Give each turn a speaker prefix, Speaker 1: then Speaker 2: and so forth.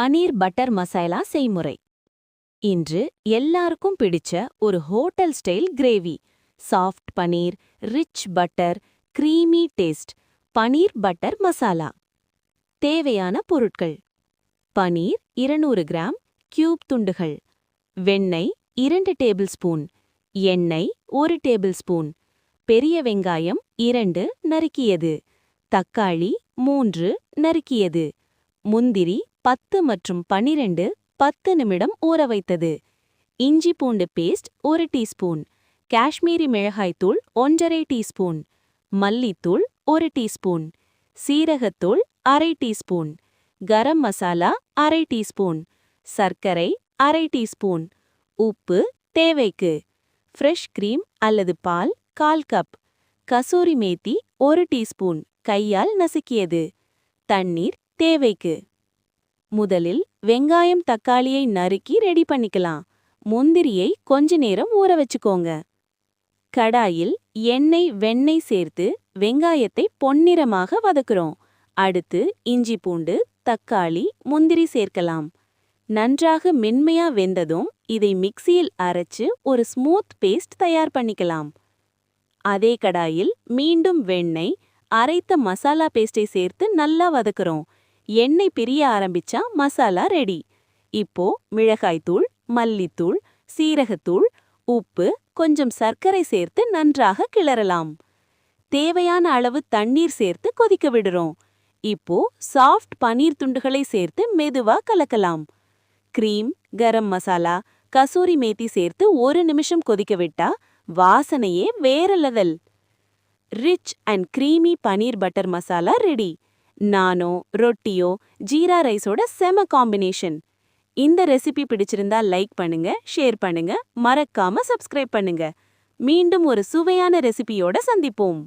Speaker 1: Paneer butter masala செய்முறை. இன்று எல்லாருக்கும் பிடிச்ச ஒரு hotel style gravy. Soft paneer rich butter creamy taste paneer butter masala. தேவையான பொருட்கள். பனீர் 200 கிராம் கியூப் துண்டுகள். வெண்ணெய் இரண்டு டேபிள் ஸ்பூன். எண்ணெய் ஒரு டேபிள் ஸ்பூன். பெரிய வெங்காயம் இரண்டு நறுக்கியது. தக்காளி மூன்று நறுக்கியது. முந்திரி பத்து மற்றும் பனிரெண்டு பத்து நிமிடம் ஊற வைத்தது. இஞ்சி பூண்டு பேஸ்ட் ஒரு டீஸ்பூன். காஷ்மீரி மிளகாய்த்தூள் ஒன்றரை டீஸ்பூன். மல்லித்தூள் ஒரு டீஸ்பூன். சீரகத்தூள் அரை டீஸ்பூன். கரம் மசாலா அரை டீஸ்பூன். சர்க்கரை அரை டீஸ்பூன். உப்பு தேவைக்கு. ஃப்ரெஷ் கிரீம் அல்லது பால் கால் கப். கசூரி மேத்தி ஒரு டீஸ்பூன். கையால் நசுக்கியது. தண்ணீர் தேவைக்கு. முதலில் வெங்காயம் தக்காளியை நறுக்கி ரெடி பண்ணிக்கலாம். முந்திரியை கொஞ்ச நேரம் ஊற வச்சுக்கோங்க. கடாயில் எண்ணெய் வெண்ணெய் சேர்த்து வெங்காயத்தை பொன்னிறமாக வதக்குறோம். அடுத்து இஞ்சி பூண்டு தக்காளி முந்திரி சேர்க்கலாம். நன்றாக மென்மையா வெந்ததும் இதை மிக்சியில் அரைச்சு ஒரு ஸ்மூத் பேஸ்ட் தயார் பண்ணிக்கலாம். அதே கடாயில் மீண்டும் வெண்ணெய் அரைத்த மசாலா பேஸ்டை சேர்த்து நல்லா வதக்குறோம். எண்ணெய் பிரிய ஆரம்பிச்சா மசாலா ரெடி இப்போ மிளகாய்த்தூள் மல்லித்தூள் சீரகத்தூள் உப்பு கொஞ்சம் சர்க்கரை சேர்த்து நன்றாக கிளறலாம். தேவையான அளவு தண்ணீர் சேர்த்து கொதிக்க விடுறோம். இப்போ சாஃப்ட் பனீர் துண்டுகளை சேர்த்து மெதுவா கலக்கலாம். கிரீம் கரம் மசாலா கசூரி மேத்தி சேர்த்து ஒரு நிமிஷம் கொதிக்க விட்டா வாசனையே வேற level rich and creamy paneer butter masala ready நானோ ரொட்டியோ ஜீரா ரைஸோட செம காம்பினேஷன் இந்த ரெசிபி பிடிச்சிருந்தா லைக் பண்ணுங்க ஷேர் பண்ணுங்க மறக்காம சப்ஸ்கிரைப் பண்ணுங்க. மீண்டும் ஒரு சுவையான ரெசிபியோட சந்திப்போம்.